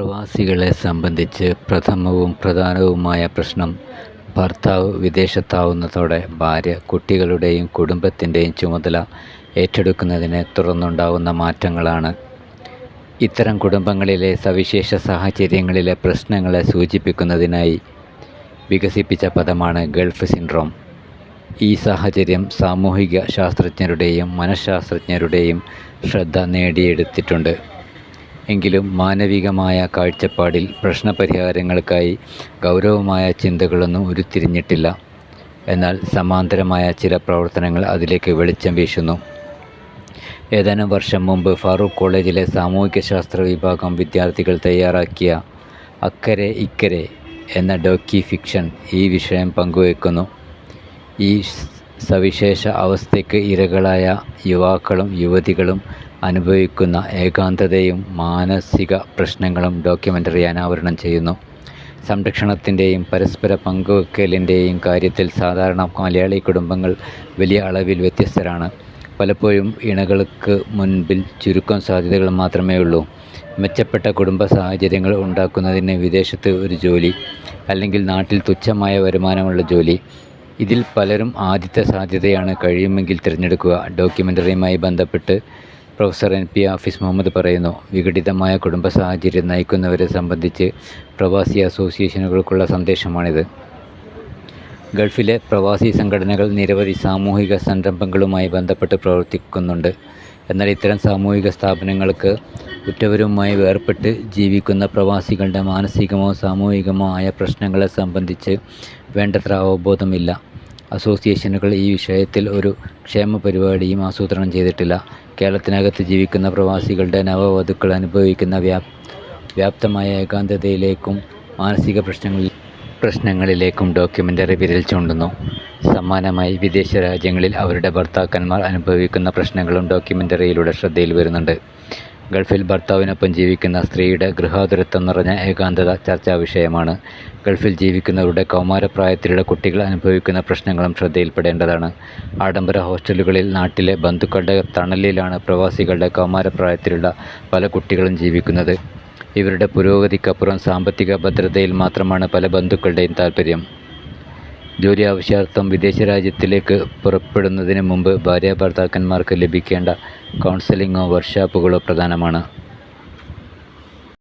പ്രവാസികളെ സംബന്ധിച്ച് പ്രഥമവും പ്രധാനവുമായ പ്രശ്നം ഭർത്താവ് വിദേശത്താവുന്നതോടെ ഭാര്യ കുട്ടികളുടെയും കുടുംബത്തിന്റെയും ചുമതല ഏറ്റെടുക്കുന്നതിനെ തുടർന്നുണ്ടാവുന്ന മാറ്റങ്ങളാണ്. ഇത്തരം കുടുംബങ്ങളിലെ സവിശേഷ സാഹചര്യങ്ങളിലെ പ്രശ്നങ്ങളെ സൂചിപ്പിക്കുന്നതിനായി വികസിപ്പിച്ച പദമാണ് ഗൾഫ് സിൻഡ്രോം. ഈ സാഹചര്യം സാമൂഹിക ശാസ്ത്രജ്ഞരുടെയും മനഃശാസ്ത്രജ്ഞരുടെയും ശ്രദ്ധ നേടിയെടുത്തിട്ടുണ്ട്. എങ്കിലും മാനവികമായ കാഴ്ചപ്പാടിൽ പ്രശ്നപരിഹാരങ്ങൾക്കായി ഗൗരവമായ ചിന്തകളൊന്നും ഉരുത്തിരിഞ്ഞിട്ടില്ല. എന്നാൽ സമാന്തരമായ ചില പ്രവർത്തനങ്ങൾ അതിലേക്ക് വെളിച്ചം വീശുന്നു. ഏതാനും വർഷം മുമ്പ് ഫാറൂഖ് കോളേജിലെ സാമൂഹിക ശാസ്ത്ര വിഭാഗം വിദ്യാർത്ഥികൾ തയ്യാറാക്കിയ അക്കരെ ഇക്കരെ എന്ന ഡോക്കി ഫിക്ഷൻ ഈ വിഷയം പങ്കുവയ്ക്കുന്നു ഈ സവിശേഷ അവസ്ഥയ്ക്ക് ഇരകളായ യുവാക്കളും യുവതികളും അനുഭവിക്കുന്ന ഏകാന്തതയും മാനസിക പ്രശ്നങ്ങളും ഡോക്യുമെന്ററി അനാവരണം ചെയ്യുന്നു. സംരക്ഷണത്തിന്റെയും പരസ്പര പങ്കുവെക്കലിന്റെയും കാര്യത്തിൽ സാധാരണ മലയാളി കുടുംബങ്ങൾ വലിയ അളവിൽ വ്യത്യസ്തരാണ്. പലപ്പോഴും ഇണകൾക്ക് മുൻപിൽ ചുരുക്കം സാധ്യതകൾ മാത്രമേ ഉള്ളൂ മെച്ചപ്പെട്ട കുടുംബ സാഹചര്യങ്ങൾ ഉണ്ടാക്കുന്നതിന് വിദേശത്ത് ഒരു ജോലി, അല്ലെങ്കിൽ നാട്ടിൽ തുച്ഛമായ വരുമാനമുള്ള ജോലി. ഇതിൽ പലരും ആദ്യത്തെ സാധ്യതയാണ് കഴിയുമെങ്കിൽ തിരഞ്ഞെടുക്കുക. ഡോക്യുമെന്ററിയുമായി ബന്ധപ്പെട്ട് professor N. P. Afees Muhammad പറയുന്നു. വിഘടിതമായ കുടുംബ സാഹചര്യം നയിക്കുന്നവരെ സംബന്ധിച്ച് പ്രവാസി അസോസിയേഷനുകൾക്കുള്ള സന്ദേശമാണിത്. ഗൾഫിലെ പ്രവാസി സംഘടനകൾ നിരവധി സാമൂഹിക സംരംഭങ്ങളുമായി ബന്ധപ്പെട്ട് പ്രവർത്തിക്കുന്നുണ്ട്. എന്നാൽ ഇത്തരം സാമൂഹിക സ്ഥാപനങ്ങൾക്ക് ഉറ്റവരുമായി വേർപെട്ട് ജീവിക്കുന്ന പ്രവാസികളുടെ മാനസികമോ സാമൂഹികമോ ആയ പ്രശ്നങ്ങളെ സംബന്ധിച്ച് വേണ്ടത്ര അവബോധമില്ല അസോസിയേഷനുകൾ ഈ വിഷയത്തിൽ ഒരു ക്ഷേമ പരിപാടിയും ആസൂത്രണം ചെയ്തിട്ടില്ല. കേരളത്തിനകത്ത് ജീവിക്കുന്ന പ്രവാസികളുടെ നവവധുക്കൾ അനുഭവിക്കുന്ന വ്യാപ്തമായ ഏകാന്തതയിലേക്കും മാനസിക പ്രശ്നങ്ങളിലേക്കും ഡോക്യുമെന്ററി വിരൽ ചൂണ്ടുന്നു. സമാനമായി വിദേശ രാജ്യങ്ങളിൽ അവരുടെ ഭർത്താക്കന്മാർ അനുഭവിക്കുന്ന പ്രശ്നങ്ങളും ഡോക്യുമെന്ററിയിലൂടെ ശ്രദ്ധയിൽ വരുന്നുണ്ട്. ഗൾഫിൽ ഭർത്താവിനൊപ്പം ജീവിക്കുന്ന സ്ത്രീയുടെ ഗൃഹാതുരത്വം നിറഞ്ഞ ഏകാന്തത ചർച്ചാ വിഷയമാണ് ഗൾഫിൽ ജീവിക്കുന്നവരുടെ കൗമാരപ്രായത്തിലുള്ള കുട്ടികൾ അനുഭവിക്കുന്ന പ്രശ്നങ്ങളും ശ്രദ്ധയിൽപ്പെടേണ്ടതാണ്. ആഡംബര ഹോസ്റ്റലുകളിൽ നാട്ടിലെ ബന്ധുക്കളുടെ തണലിലാണ് പ്രവാസികളുടെ കൗമാരപ്രായത്തിലുള്ള പല കുട്ടികളും ജീവിക്കുന്നത്. ഇവരുടെ പുരോഗതിക്കപ്പുറം സാമ്പത്തിക ഭദ്രതയിൽ മാത്രമാണ് പല ബന്ധുക്കളുടെയും താൽപര്യം. ജോലി ആവശ്യാർത്ഥം വിദേശ രാജ്യത്തിലേക്ക് പുറപ്പെടുന്നതിന് മുമ്പ് ഭാര്യാഭർത്താക്കന്മാർക്ക് ലഭിക്കേണ്ട കൗൺസലിങ്ങോ വർക്ക്ഷോപ്പുകളോ പ്രധാനമാണ്.